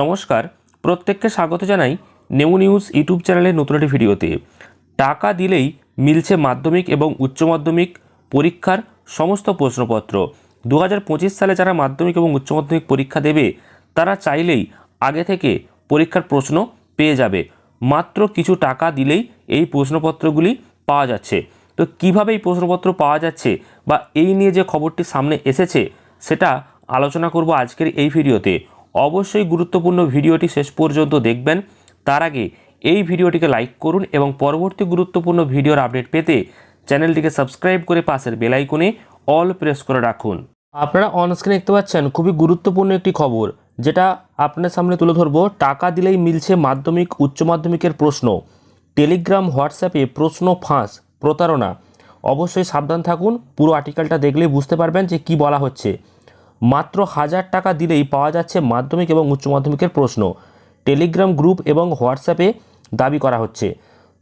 নমস্কার, প্রত্যেককে স্বাগত জানাই নেমু নিউজ ইউটিউব চ্যানেলের নতুন একটি ভিডিওতে। টাকা দিলেই মিলছে মাধ্যমিক এবং উচ্চ মাধ্যমিক পরীক্ষার সমস্ত প্রশ্নপত্র। দু হাজার পঁচিশ সালে যারা মাধ্যমিক এবং উচ্চ মাধ্যমিক পরীক্ষা দেবে, তারা চাইলেই আগে থেকে পরীক্ষার প্রশ্ন পেয়ে যাবে। মাত্র কিছু টাকা দিলেই এই প্রশ্নপত্রগুলি পাওয়া যাচ্ছে। তো কীভাবে এই প্রশ্নপত্র পাওয়া যাচ্ছে বা এই নিয়ে যে খবরটি সামনে এসেছে, সেটা আলোচনা করব আজকের এই ভিডিওতে। অবশ্যই গুরুত্বপূর্ণ ভিডিওটি শেষ পর্যন্ত দেখবেন। তার আগে এই ভিডিওটিকে লাইক করুন এবং পরবর্তী গুরুত্বপূর্ণ ভিডিওর আপডেট পেতে চ্যানেলটিকে সাবস্ক্রাইব করে পাশের বেল আইকনে অল প্রেস করে রাখুন। আপনারা অনস্ক্রিনে দেখতে পাচ্ছেন খুবই গুরুত্বপূর্ণ একটি খবর, যেটা আপনার সামনে তুলে ধরবো। টাকা দিলেই মিলছে মাধ্যমিক, উচ্চ মাধ্যমিকের প্রশ্ন। টেলিগ্রাম হোয়াটসঅ্যাপে প্রশ্ন ফাঁস, প্রতারণা। অবশ্যই সাবধান থাকুন, পুরো আর্টিকেলটা দেখলেই বুঝতে পারবেন যে কি বলা হচ্ছে। মাত্র হাজার টাকা দিলেই পাওয়া যাচ্ছে মাধ্যমিক এবং উচ্চ মাধ্যমিকের প্রশ্ন। টেলিগ্রাম গ্রুপ এবং হোয়াটসঅ্যাপে দাবি করা হচ্ছে।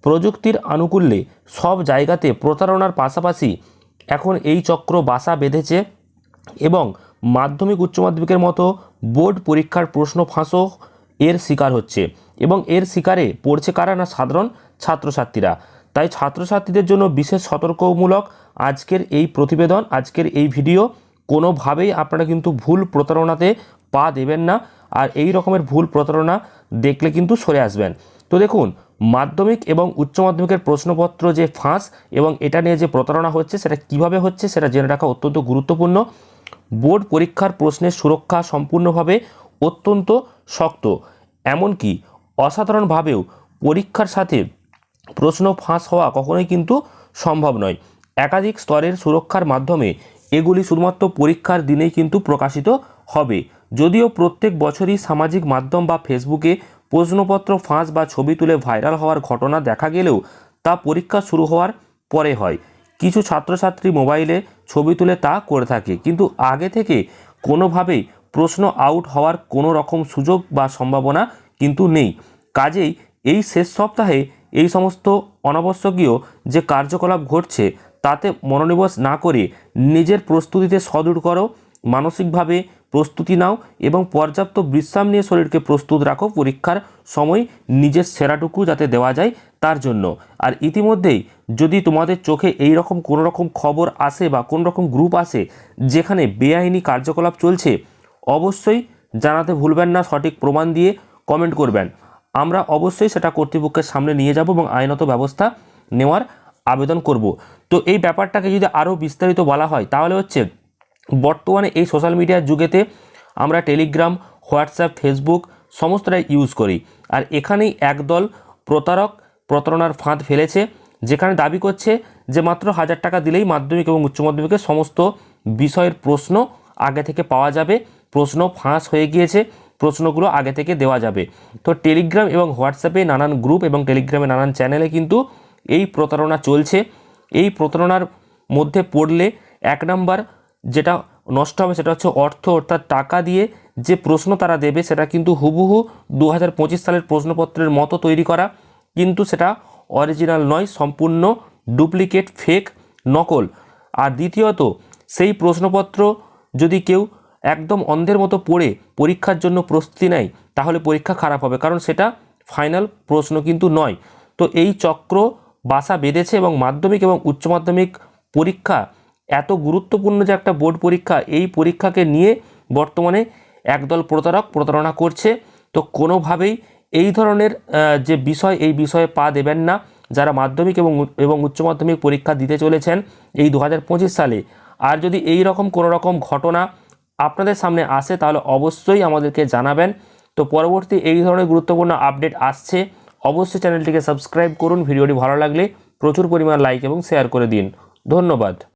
প্রযুক্তির আনুকূল্যে সব জায়গাতে প্রতারণার পাশাপাশি এখন এই চক্র বাসা বেঁধেছে এবং মাধ্যমিক, উচ্চ মাধ্যমিকের মতো বোর্ড পরীক্ষার প্রশ্ন ফাঁসও এর শিকার হচ্ছে এবং এর শিকারে পড়ছে কারা না সাধারণ ছাত্রছাত্রীরা। তাই ছাত্রছাত্রীদের জন্য বিশেষ সতর্কমূলক আজকের এই প্রতিবেদন, আজকের এই ভিডিও কোনোভাবেই আপনারা কিন্তু ভুল প্রতারণাতে পা দেবেন না আর এই রকমের ভুল প্রতারণা দেখলে কিন্তু সরে আসবেন। তো দেখুন, মাধ্যমিক এবং উচ্চ মাধ্যমিকের প্রশ্নপত্র যে ফাঁস এবং এটা নিয়ে যে প্রতারণা হচ্ছে, সেটা কীভাবে হচ্ছে সেটা জেনে রাখা অত্যন্ত গুরুত্বপূর্ণ। বোর্ড পরীক্ষার প্রশ্নের সুরক্ষা সম্পূর্ণভাবে অত্যন্ত শক্ত, এমনকি অসাধারণভাবেও পরীক্ষার সাথে প্রশ্ন ফাঁস হওয়া কখনোই কিন্তু সম্ভব নয়। একাধিক স্তরের সুরক্ষার মাধ্যমে এগুলি শুধুমাত্র পরীক্ষার দিনেই কিন্তু প্রকাশিত হবে। যদিও প্রত্যেক বছরই সামাজিক মাধ্যম বা ফেসবুকে প্রশ্নপত্র, ফাঁস বা ছবি তুলে ভাইরাল হওয়ার ঘটনা দেখা গেলেও তা পরীক্ষা শুরু হওয়ার পরে হয়। কিছু ছাত্রছাত্রী মোবাইলে ছবি তুলে তা করে থাকে। কিন্তু আগে থেকে কোনোভাবেই প্রশ্ন আউট হওয়ার কোনো রকম সুযোগ বা সম্ভাবনা কিন্তু নেই। কাজেই এই শেষ সপ্তাহে এই সমস্ত অনাবশ্যকীয় যে কার্যকলাপ ঘটছে তাতে মনোনিবেশ না করে নিজের প্রস্তুতিতে সদূর করো, মানসিকভাবে প্রস্তুতি নাও এবং পর্যাপ্ত বিশ্রাম নিয়ে শরীরকে প্রস্তুত রাখো। পরীক্ষার সময় নিজের সেরাটুকু যাতে দেওয়া যায় তার জন্য। আর ইতিমধ্যেই যদি তোমাদের চোখে এই রকম কোনো রকম খবর আসে বা কোনো রকম গ্রুপ আসে যেখানে বেআইনি কার্যকলাপ চলছে, অবশ্যই জানাতে ভুলবেন না, সঠিক প্রমাণ দিয়ে কমেন্ট করবেন। আমরা অবশ্যই সেটা কর্তৃপক্ষের সামনে নিয়ে যাব এবং আইনত ব্যবস্থা নেওয়ার আবেদন করব। তো এই ব্যাপারটাকে যদি আরও বিস্তারিত বলা হয়, তাহলে হচ্ছে বর্তমানে এই সোশ্যাল মিডিয়ার যুগেতে আমরা টেলিগ্রাম, হোয়াটসঅ্যাপ, ফেসবুক সমস্তটাই ইউজ করি। আর এখানেই একদল প্রতারক, প্রতারণার ফাঁদ ফেলেছে, যেখানে দাবি করছে যে মাত্র হাজার টাকা দিলেই মাধ্যমিক এবং উচ্চ মাধ্যমিকের সমস্ত বিষয়ের প্রশ্ন আগে থেকে পাওয়া যাবে, প্রশ্ন ফাঁস হয়ে গিয়েছে, প্রশ্নগুলো আগে থেকে দেওয়া যাবে। তো টেলিগ্রাম এবং হোয়াটসঅ্যাপে নানান গ্রুপ এবং টেলিগ্রামে নানান চ্যানেলে কিন্তু এই প্রতারণা চলছে। এই প্রতারণার মধ্যে পড়লে এক নাম্বার যেটা নষ্ট হবে সেটা হচ্ছে অর্থ, অর্থাৎ টাকা দিয়ে যে প্রশ্ন তারা দেবে সেটা কিন্তু হুবহু দু হাজার পঁচিশ সালের প্রশ্নপত্রের মতো তৈরি করা। কিন্তু সেটা অরিজিনাল নয়, সম্পূর্ণ ডুপ্লিকেট, ফেক, নকল। আর দ্বিতীয়ত, সেই প্রশ্নপত্র যদি কেউ একদম অন্ধের মতো পড়ে, পরীক্ষার জন্য প্রস্তুতি নেয়, তাহলে পরীক্ষা খারাপ হবে। কারণ সেটা ফাইনাল প্রশ্ন কিন্তু নয়। তো এই চক্র বাসা বেঁধেছে এবং মাধ্যমিক এবং উচ্চ মাধ্যমিক পরীক্ষা, এত গুরুত্বপূর্ণ যে একটা বোর্ড পরীক্ষা, এই পরীক্ষাকে নিয়ে বর্তমানে একদল প্রতারক প্রতারণা করছে। তো কোনোভাবেই এই ধরনের যে বিষয়, এই বিষয়ে পা দেবেন না যারা মাধ্যমিক এবং এবং উচ্চ মাধ্যমিক পরীক্ষা দিতে চলেছেন এই দু হাজার পঁচিশ সালে। আর যদি এই রকম কোনো রকম ঘটনা আপনাদের সামনে আসে, তাহলে অবশ্যই আমাদেরকে জানাবেন। তো পরবর্তী এই ধরনের গুরুত্বপূর্ণ আপডেট আসছে। অবশ্যই চ্যানেলটিকে সাবস্ক্রাইব করুন, ভিডিওটি ভালো লাগলে প্রচুর পরিমাণ লাইক এবং শেয়ার করে দিন। ধন্যবাদ।